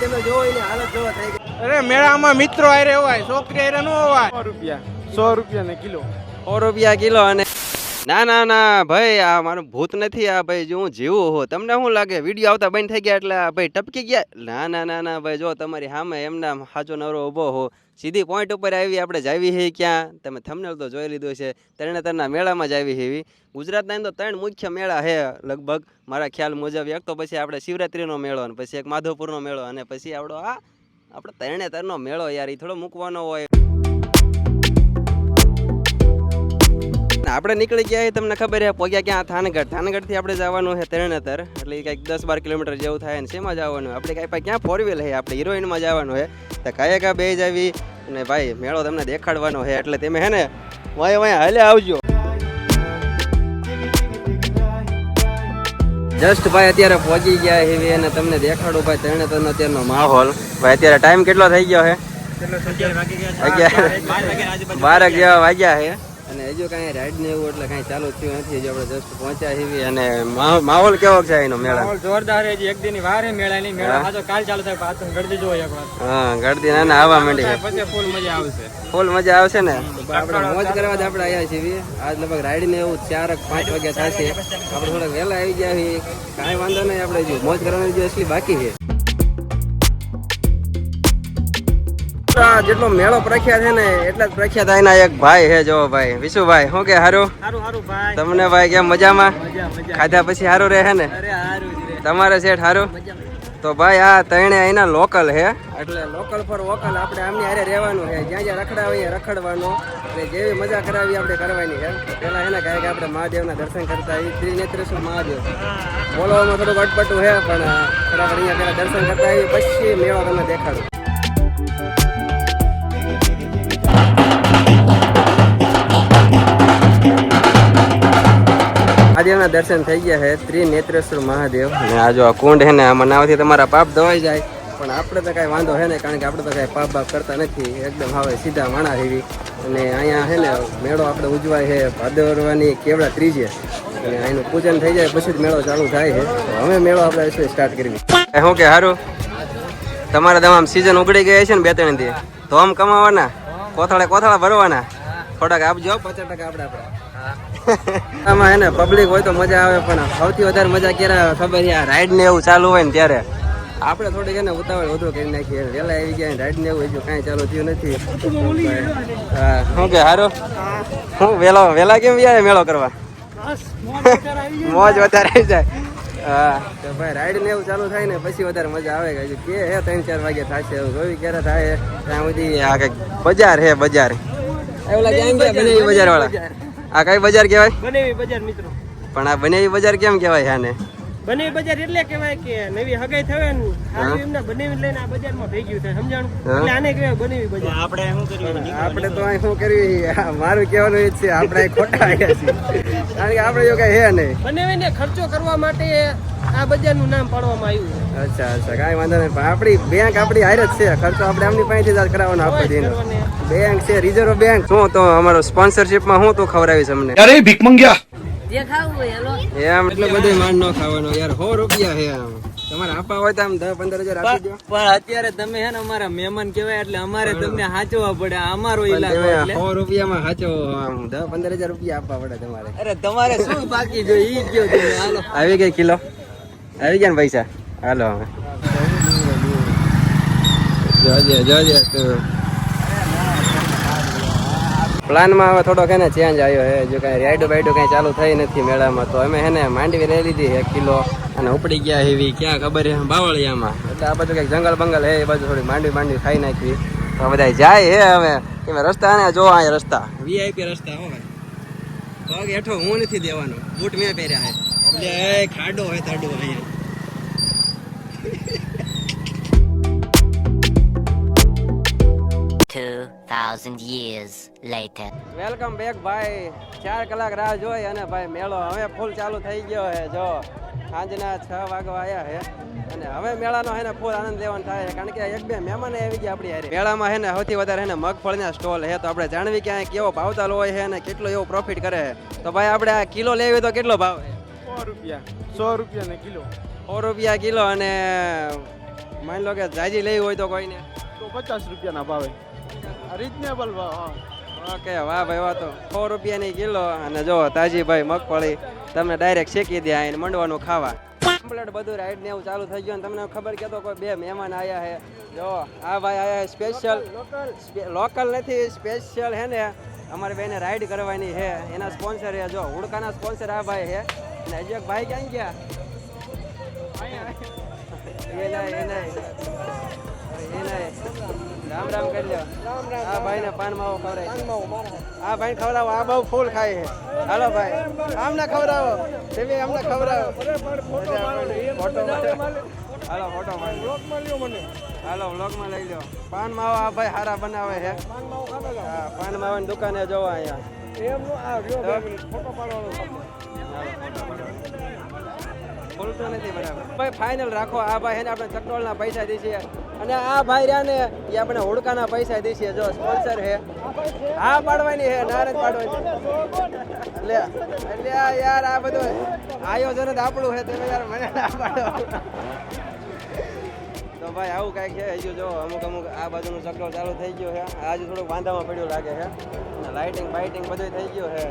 તમે જોવો એની હાલત જોવા થઈ ગઈ. અરે મેળામાં મિત્રો આરે હોય છોકરી આરે નો હોય સો રૂપિયા સો રૂપિયા ને કિલો. સો રૂપિયા કિલો અને ના ના ના ભાઈ આ મારું ભૂત નથી આ ભાઈ જો હું જીવું હો તમને શું લાગે? વીડિયો આવતા બંધ થઈ ગયા એટલે આ ભાઈ ટપકી ગયા? ના ના ના ના ભાઈ જો તમારી સામે એમના સાચો નવરો ઊભો હો સીધી પોઈન્ટ ઉપર આવી, આપણે જાવી હે ક્યાં? તમે થમનેલ તો જોઈ લીધું છે તરણેતરના મેળામાં જ આવી હેવી ગુજરાતના તો ત્રણ મુખ્ય મેળા છે લગભગ, મારા ખ્યાલ મુજબ. એક તો પછી આપણે શિવરાત્રીનો મેળો અને પછી એક માધવપુરનો મેળો અને પછી આપણો આ, આપણો તરણેતરનો મેળો યાર, એ થોડો મૂકવાનો હોય. આપણે નીકળી ગયા તમને ખબર છે પગ્યા ક્યાં? થાનગઢ. થાનગઢથી આપણે જવાનું છે તરણેતર એટલે કંઈક દસ બાર કિલોમીટર જેવું થાય ને શેમાં જવાનું? આપણે કાંઈ પાસે ક્યાં ફોર વ્હીલ છે આપણે હિરોઈનમાં જવાનું છે તો કાંઈ કા બે જ આવી અને ભાઈ મેળો તમને દેખાડવાનો છે એટલે તમે હે ને વાય વાય હાલે આવજો. જસ્ટ ભાઈ અત્યારે પહોંચી ગયા એવી અને તમને દેખાડું ભાઈ તેને તો અત્યારનો માહોલ. ભાઈ અત્યારે ટાઈમ કેટલો થઈ ગયો છે? અગિયાર બાર જેવા વાગ્યા છે. અને હજુ કાંઈ રાઈડ ને એવું એટલે કાંઈ ચાલુ થયું નથી. હજુ આપણે જસ્ટ પહોંચ્યા છીએ અને માહોલ- કેવો છે એનો મેળા? માહોલ જોરદાર છે. એક દિન વાર હે મેળા ની મેળા હા. કાલ ચાલુ થાય પાછો ગળદી જોઈએ એક વાર હા ગળદી ના ના આવવા માંડી. પછી ફૂલ મજા આવશે. ફૂલ મજા આવશે ને? આપણે મોજ કરવા જ આપણે આવ્યા છીએ. આજ લગભગ રાઈડ ને એવું ચાર પાંચ વાગ્યા થશે. આપણે થોડાક વહેલા આવી ગયા છીએ. કાંઈ વાંધો નહીં આપણે હજુ મોજ કરવાની જે અસલી બાકી છે. આ જેટલો મેળો પ્રખ્યાત છે ને એટલા જ પ્રખ્યાત એના એક ભાઈ છે જો ભાઈ. વિશુભાઈ શું કે હારું? તમને ભાઈ કેમ મજામાં? મજા મજા. ખાધા પછી સારું રહે ને? તમારે શેઠ સારું તો ભાઈ આ ત્રણે અહીંના લોકલ છે. એટલે લોકલ ફોર વોકલ આપણે આમની હારે રહેવાનું છે. જ્યાં જ્યાં રખડાવીએ અહીંયા રખડવાનું. અને જેવી મજા કરાવી આપણે કરવાની છે. પહેલાં એને કહે કે આપણે મહાદેવના દર્શન કરતા એ ત્રિનેત્રેશ્વર મહાદેવ. બોલવામાં થોડુંક અટપટું છે પણ થોડાક અહીંયા પહેલાં દર્શન કરતા આવી પછી મેળો તમને દેખાડું. મહાદેવના દર્શન થઈ ગયા છે. ત્રિનેત્રેશ્વર મહાદેવ. અને આ જો આ કુંડ છે ને આમાં નાવથી તમારા પાપ ધોવાઈ જાય. પણ આપણે તો કાંઈ વાંધો છે ને, કારણ કે આપણે તો કાંઈ પાપ બાપ કરતા નથી. એકદમ હવે સીધા માણા એવી અને અહીંયા છે ને, મેળો આપણે ઉજવાય છે ભાદરવાની કેવડા ત્રીજે. અને અહીંનું પૂજન થઈ જાય, પછી જ મેળો ચાલુ થાય છે. હવે મેળો આપણે શું સ્ટાર્ટ કરવી? શું કે સારું તમારે તમામ સિઝન ઉગડી ગઈ છે ને બે ત્રણ દી તો આમ કમાવાના? કોથળા કોથળા ભરવાના? થોડાક આપજો, પચાસ ટકા આપણે આપણા આમાં એને પબ્લિક હોય તો મજા આવે પણ સૌથી વધારે મજા ક્યારે ખબર છે રાઈડ ને એવું ચાલુ હોય ને ત્યારે. આપણે થોડીક એને ઉતાવળ વધુ કરી નાખીએ. વેલા આવી ગયા રાઈડ ને એવું હજુ કાંઈ ચાલુ થયું નથી. શું કે હારો? હું વેલો વેલા કેમ વ્યાય મેળો કરવા? મોજ વધારે આવી જાય હા. તો ભાઈ રાઈડ ને એવું ચાલુ થાય ને પછી વધારે મજા આવે કે હજુ. કે હે ત્રણ ચાર વાગે થશે એવું જોયું ક્યારે થાય. ત્યાં સુધી આ કંઈક બજાર હે બજાર. એવું લાગે બજાર વાળા આ કઈ બજાર કહેવાય? બનેવી બજાર મિત્રો. પણ આ બનેવી બજાર કેમ કહેવાય આને? બનેવી બજાર એટલે કહેવાય કે નવી હગાઈ થવે ને સારું એમના બનેવી લઈને આ બજારમાં ભેગ્યું થાય સમજાણું? એટલે આને કહેવાય બનેવી બજાર. આપણે શું કર્યું? આપણે તો અહીં શું કર્યું? મારું કહેવાનું એ છે આપણે અહીં ખોટા આવ્યા છીએ. કારણ કે આપણે જો કઈ હે નહીં. બનેવીને ખર્ચો કરવા માટે આ બજારનું નામ પાડવામાં આવ્યું છે. અચ્છા અચ્છા કાંઈ વાંધો નહીં. પણ આપણી બેંક આપણી હાર જ છે. ખર્ચો આપણે એમની પાસેથી જ કરાવવાનો આપણે દીનો બેંક છે રિઝર્વ બેંક શું તો અમારો સ્પોન્સરશિપમાં હું તો ખવડાવીશ અમને. અરે ભીખ મંગ્યા. એમ. એટલે બધું માંડ ન ખાવાનો યાર. સો રૂપિયા છે આમ. તમારે આપવા હોય તો આમ દસ પંદર હજાર આપી દો પણ અત્યારે તમે હે ને અમારા મહેમાન કહેવાય એટલે અમારે તમને હાચવવા પડે. અમારો ઇલાકો એટલે. સો રૂપિયામાં સાચો આમ. દસ પંદર હજાર રૂપિયા આપવા પડે તમારે. અરે તમારે શું બાકી જો ઈ કયો હાલો. આવી ગઈ કિલો. આવી ગયા ને પૈસા? હાલો. હવે જોજે જોજે તું. પ્લાનમાં હવે થોડોક એને ચેન્જ આવ્યો છે. જો કાંઈ રાઈડો બાઈડો કાંઈ ચાલુ થઈ નથી મેળામાં, તો અમે હેને માંડવી લઈ લીધી એક કિલો અને ઉપડી ગયા એવી. ક્યાં ખબર છે? બાવળિયામાં. એટલે આ બધું કંઈક જંગલ બંગલ હે એ બાજુ થોડી માંડવી માંડવી ખાઈ નાખવી. તો બધા જાય હે હવે. એમાં રસ્તા ને જો અહીંયા રસ્તા. વીઆઈપી રસ્તા, હો ભાઈ. પગ હેઠો હું નથી દેવાનો. બૂટ મેં પહેર્યા છે. એટલે ખાડો હોય તાડો અહીંયા. Two thousand years later. Welcome back ભાઈ. ચાર કલાક રાહ જોઈ અને ભાઈ મેળો હવે ફૂલ ચાલુ થઈ ગયો છે. જો સાંજના છ વાગવા આવ્યા છે. અને હવે મેળાનો હે ને ફૂલ આનંદ લેવાનો થાય છે. કારણ કે એક બે મહેમાન આવી ગયા આપણી હારે. મેળામાં હે ને સૌથી વધારે હે ને મગફળીના સ્ટોલ છે. તો આપણે જાણવી કે કેવો ચાલુ હોય છે અને કેટલો એવો પ્રોફિટ કરે છે. તો ભાઈ આપણે આ કિલો લેવી તો કેટલો ભાવ છે? સો રૂપિયા. સો રૂપિયા ને કિલો. સો રૂપિયા કિલો અને માની લો કે જાજી લેવી હોય તો કોઈને? તો પચાસ રૂપિયાના ભાવે. રિઝનેબલ ભાવ ઓકે વાહ ભાઈ વાહ તો. સો રૂપિયાની કિલો અને જો તાજી ભાઈ મગફળી તમને ડાયરેક્ટ શેકી દે આવીને મંડવાનું ખાવા. કમ્પ્લેટ બધું રાઈડ ને એવું ચાલુ થઈ ગયું તમને ખબર કે તો કોઈ બે મહેમાન આયા છે. જો આ ભાઈ આયા સ્પેશિયલ લોકલ નથી સ્પેશિયલ હે ને. અમારે બેને રાઈડ કરવાની છે. એના સ્પોન્સર છે જો હુડકાના સ્પોન્સર આ ભાઈ છે. અને એક ભાઈ ક્યાં ગયા? એ નહીં એ નહીં. એ નહીં. રામ રામ કરી લ્યો આ ભાઈને પાન માવો ખવડાય આ ભાઈ ખવડાવો. આ બહુ ફૂલ ખાય છે. હાલો ભાઈ. આમને ખવડાવો. તમે આમને ખવડાવો. ફોટો હાલો, ફોટો પાડી હાલો, વ્લોગમાં લઈ લો. પાન માવો આ ભાઈ હારા બનાવે છે. હા પાન માવાની દુકાને જોવો અહીંયા. બોલતો નથી ભાઈ ફાઇનલ રાખો. આ ભાઈ આપણે ચકડોળના પૈસા દઈશું અને આ ભાઈ રહ્યા ને એ આપણે હોડકાના પૈસા દેશે જો સ્પોન્સર હે. હા પાડવાની હે નારદ પાડવાની લે એટલે આ યાર આ બધું આયોજન જ આપણું છે તમે યાર મને ના પાડો. તો ભાઈ આવું કાંઈક છે હજુ જો અમુક અમુક આ બાજુનું ચક્રો ચાલુ થઈ ગયું છે આજે થોડુંક વાંધામાં પડ્યું લાગે છે લાઇટિંગ બાઇટિંગ બધું થઈ ગયું છે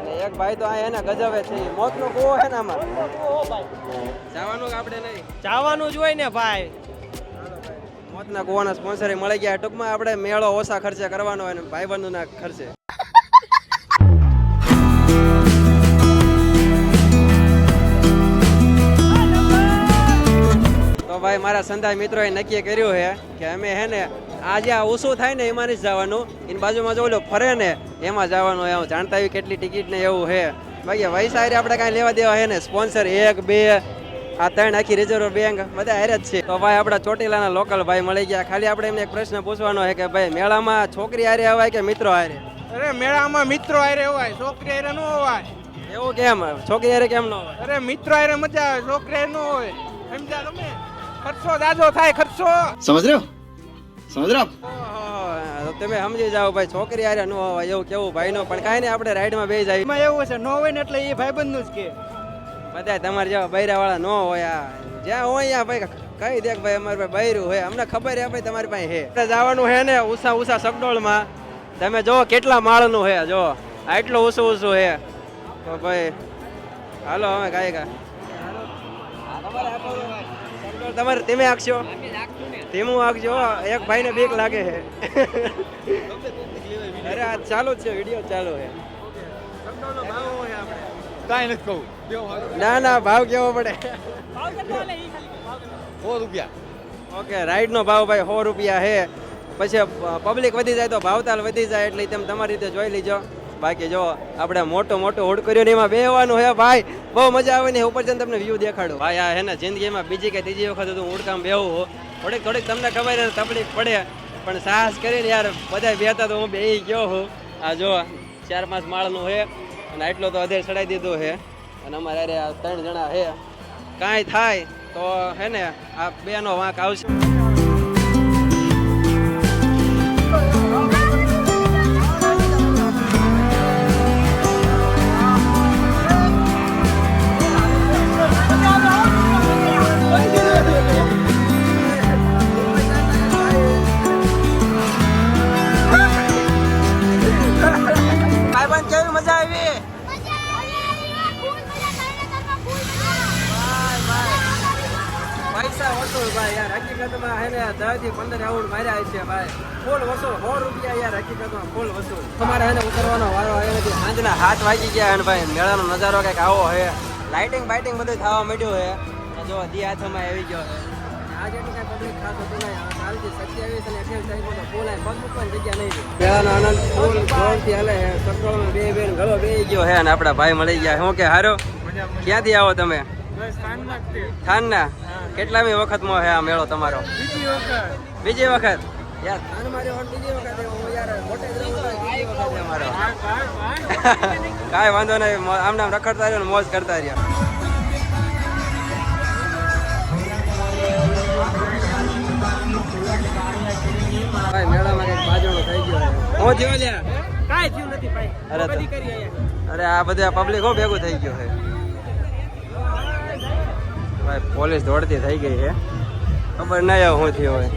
અને એક ભાઈ તો આ એને ગજવે છે મોતનો કૂવો છે ને આમાં? જવાનું આપણે નહીં? જવાનું જ હોય ને ભાઈ. મોતના કુવાના સ્પોન્સર મળી ગયા. ટૂંકમાં આપણે મેળો ઓછા ખર્ચે કરવાનો હોય ને ભાઈબંધોના ખર્ચે. તો ભાઈ, મારા સંધાય મિત્રોએ નક્કી કર્યું છે કે અમે હે ને આ જે આ ઓછું થાય ને એમાં જ જવાનું. એની બાજુમાં જો ઓલો ફરે ને એમાં જવાનું એવું જાણતા હોય કેટલી ટિકિટ ને એવું છે. બાકી વૈસારી આપણે કાંઈ લેવા દેવા છે ને? સ્પોન્સર એક, બે આ ત્રણ આખી રિઝર્વ બેંક બધા હારે જ છે. તો ભાઈ આપણા ચોટીલાના લોકલ ભાઈ મળી ગયા. ખાલી આપણે એમને એક પ્રશ્ન પૂછવાનો છે કે ભાઈ મેળામાં છોકરી હારે અવાય કે મિત્રો હારે? અરે મેળામાં મિત્રો હારે હોય છોકરી હારે ન હોય એવું કેમ? છોકરી હારે કેમ ન હોય અરે મિત્રો હારે મજા આવે છોકરી હારે ન હોય. સમજ્યા તમે? ખર્ચો દાદો થાય ખર્ચો. સમજ રહ્યો? સમજ રહ્યો? તમે સમજી જાઓ ભાઈ છોકરી હારે ન હોય એવું કેવું ભાઈ નો પણ કાંઈ નહીં આપણે રાઈડમાં બે જાય એમાં એવું છે નો હોય ને એટલે એ ભાઈબંધનું જ કે. બધા તમારે જેવા બૈરા વાળા ન હોય આ. જ્યાં હોય આ ભાઈ કઈ દેખ ભાઈ અમારે ભાઈ બૈરું હોય અમને ખબર છે ભાઈ તમારી પાસે હે જવાનું હે ને ઉષા ઉષા સગડોળમાં. તમે જો કેટલા માળનું હે જો આટલું ઊંચું ઊંચું હે તો ભાઈ હાલો હવે કાંઈ કા તમારે તમે આખશો ધીમું આખજો એક ભાઈને બીક લાગે છે. અરે આ ચાલુ જ છે વીડિયો ચાલુ છે. કાંઈ નથી કહું. ના ના ભાવ કેવો પડે? સો રૂપિયા. ઓકે રાઈડ નો ભાવ ભાઈ સો રૂપિયા છે પછી પબ્લિક વધી જાય તો ભાવતાલ વધી જાય એટલે તેમ તમારી રીતે જોઈ લીજો. બાકી જો આપણે મોટો મોટો હોડ કર્યો ને એમાં બેહવાનું હે ભાઈ. બહુ મજા આવે ને ઉપર જઈને તમને વ્યૂ દેખાડું. ભાઈ આ હે ને જિંદગીમાં બીજી કે ત્રીજી વખત હું ઉડકામ બેહું થોડીક થોડીક તમને ખબર છે તકલીફ પડે. પણ સાહસ કરીને યાર બધા બેહતા તો હું બેહી ગયો હું. આ જો ચાર પાંચ માળનું છે અને એટલો તો અધેર ચડાઈ દીધો છે. અને અમારે અરે આ ત્રણ જણા છે. કાંઈ થાય તો હે ને આ બેનો વાંક આવશે. ભાઈ, યાર, હકીકતમાં હે ને દસથી પંદર રાઉન્ડ માર્યા છે ભાઈ. ફૂલ વસૂલ, સો રૂપિયા યાર, હકીકતમાં ફૂલ વસૂલ. તમારે હે ઉતરવાનો વારો આવ્યો નથી સાંજના હાથ વાગી ગયા અને ભાઈ મેળાનો નજારો કંઈક આવો છે લાઇટિંગ બાઇટિંગ બધું થવા માંડ્યું છે જો દી હાથમાં આવી ગયો છે આજે એટલું કઈ પબ્લિક ખાસ હતું નહીં. તો ફૂલ પગ મૂકવાની જગ્યા નહીં. મેળાનો આનંદ ફૂલ જોરથી બે બેન ગળો બે ગયો છે અને આપણા ભાઈ મળી ગયા. શું કે, હારો? ક્યાંથી આવો તમે? થાનના? કેટલામી વખતમાં હે આ મેળો તમારો? બીજી વખત. બીજી વખત વખત કાંઈ વાંધો નહીં આમ નામ રખડતા રહ્યો ને મોજ કરતા રહ્યા. ભાઈ મેળામાં કંઈક બાજણો થઈ ગયો લ્યા? કાંઈ થયું નથી ભાઈ. અરે આ બધા પબ્લિક હો ભેગું થઈ ગયું છે. ભાઈ પોલીસ દોડતી થઈ ગઈ છે. ખબર ના આવે હું થયું હવે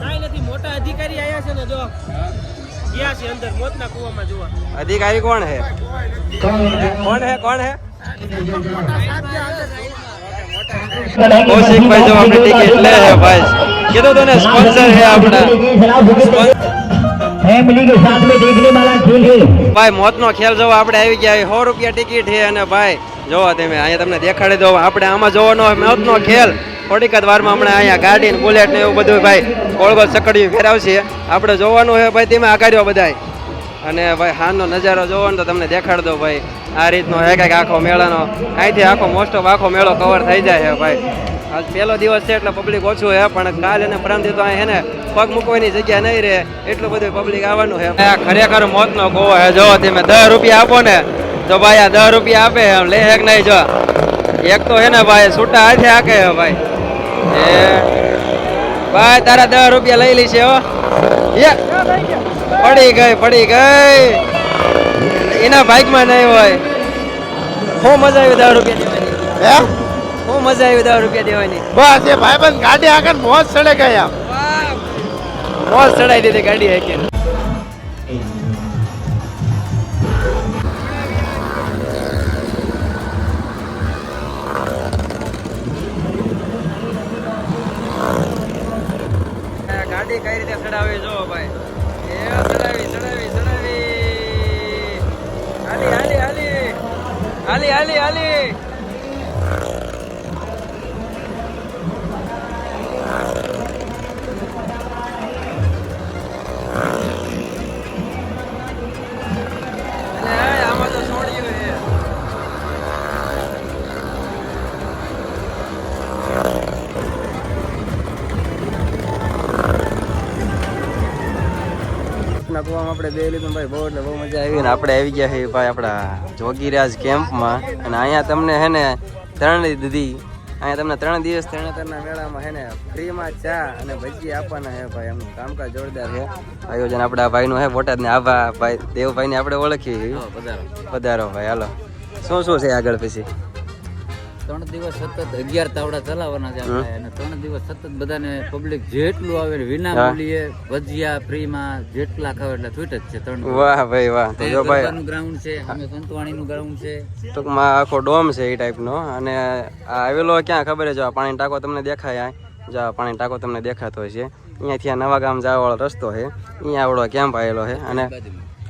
કાંઈ નથી મોટા અધિકારી આવ્યા છે ને જો. ગયા છે અંદર મોતના કુવામાં જોવા. અધિકારી કોણ હે કોણ હે કોણ છે? ટિકિટ લે છે ભાઈ. કીધું તો સ્પોન્સર છે આપણા. હે ભાઈ મોત નો ખેલ જો આપણે આવી ગયા સો રૂપિયા ટિકિટ છે અને ભાઈ જોવો તમે, અહીંયા તમને દેખાડી દો આપણે આમાં જોવાનો મેચનો ખેલ. થોડીક જ વારમાં હમણાં અહીંયા ગાડી ને બુલેટ ને એવું બધું ભાઈ ઓળગો ગોળ ચકડીયું ફેરવશે. આપણે જોવાનું હોય ભાઈ, તેમાં આગાડ્યો બધાય. અને ભાઈ હાનનો નજારો જોવો તો તમને દેખાડ દો ભાઈ. આ રીતનો હે કંઈક આખો મેળાનો. અહીંથી આખો મોસ્ટ ઓફ આખો મેળો કવર થઈ જાય છે ભાઈ. આજ પહેલો દિવસ છે એટલે પબ્લિક ઓછું છે પણ કાલ અને પરમથી તો અહીં હે ને, પગ મૂકવાની જગ્યા નહીં રહે. એટલું બધું પબ્લિક આવવાનું છે ખરેખર મોતનો ગોવો હે. જો તમે, દસ રૂપિયા આપો ને તો ભાઈ આ દસ રૂપિયા આપે લે એક નહીં જો? એક તો હે ને ભાઈ છૂટા હાથે આકે હે ભાઈ. એ. ભાઈ તારા દસ રૂપિયા લઈ લીશે હો. પડી ગઈ પડી ગઈ. એના બાઇકમાં નહીં હોય. હું મજા આવી દસ રૂપિયા દેવાની. હું? મજા આવી દસ રૂપિયા દેવાની. બસ એ ભાઈ બંધ ગાડી આગળ મોજ ચડે ગયા મોજ ચડાઈ દીધી ગાડી હાકી ગાડી કઈ રીતે ચડાવી જો ભાઈ? ચડાવી ચડાવી ચડાવી. હાલી હાલી હાલી. હાલી હાલી હાલી. ના કુવામાં આપણે બે લીધું ભાઈ બહુ એટલે બહુ મજા આવી. ને આપણે આવી ગયા છે ભાઈ આપણા જોગીરાજ કેમ્પમાં. અને અહીંયા તમને હે ને ત્રણ દીધી અહીંયા તમને ત્રણ દિવસ ત્રણેતરના મેળામાં હે ને ફ્રીમાં ચા અને ભજી આપવાના હે ભાઈ. એમનું કામકાજ જોરદાર છે આયોજન આપણા ભાઈનું હે બોટાદને આભા ભાઈ દેવભાઈને આપણે ઓળખીએ. પધારો ભાઈ હાલો. શું શું છે આગળ પછી? ત્રણ દિવસ સતત અગિયાર તાવડા ચલાવવાના છે આપણે. અને ત્રણ દિવસ સતત બધાને પબ્લિક જેટલું આવે વિના મૂલ્યે ભજીયા ફ્રીમાં જેટલા ખાવ એટલે છૂટ જ છે ત્રણ વાહ ભાઈ વાહ. તો જો ભાઈ ગરબાનું ગ્રાઉન્ડ છે અમે સંતવાણીનું ગ્રાઉન્ડ છે. ટૂંકમાં આખો ડોમ છે એ ટાઈપનો અને આ આવેલો ક્યાં ખબર છે? જો આ પાણી ટાંકો તમને દેખાય આ. જો પાણી ટાંકો તમને દેખાતો હોય છે અહીંયાથી આ નવા ગામ જવા વાળો રસ્તો છે. અહીંયા આવડો કેમ્પ આવેલો છે. અને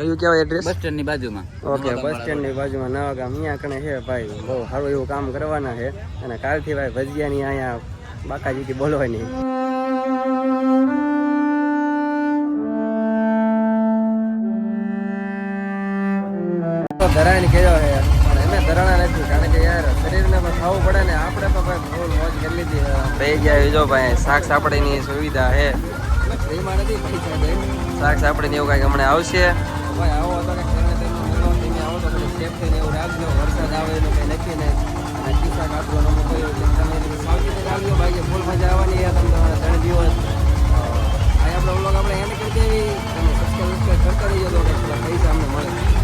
કયું કહેવાય એડ્રેસ બસ સ્ટેન્ડની બાજુમાં. ઓકે બસ સ્ટેન્ડની બાજુમાં. નવા ગામ. અહીંયા કણે છે ભાઈ બહુ સારું એવું કામ કરવાના છે. અને કાલથી ભાઈ ભજીયાની અહીંયા બાકાજીથી બોલવાની. ધરાઈને કહેજો છે. પણ એને ધરાણા નથી કારણ કે યાર શરીરને પણ ખાવું પડે ને. આપણે તો ભાઈ ફૂલ મોજ કરી લીધી. ગયા જો ભાઈ શાક સાપડીની સુવિધા છે. શાક સાપડીને એવું કાંઈક હમણાં આવશે. ભાઈ, આવો હતો કે તમે તેનું મેળો થઈને આવો તો તમે સેફ થઈને એવું રાખજો વરસાદ આવે એનું કંઈ નક્કી નહીં. અને ખિસ્સા કાઢવાનો મોકો એવો છે. તમે સાવચેતી રાખજો ભાઈ, કે ફૂલ મજા આવવાની છે, તમને તમારા ત્રણ દિવસ. આ આપણો વ્લોગ આપણે એને કરી દેવી, તમે સબસ્ક્રાઈબ કરતા રહીજો, તો પૈસા અમને મળે.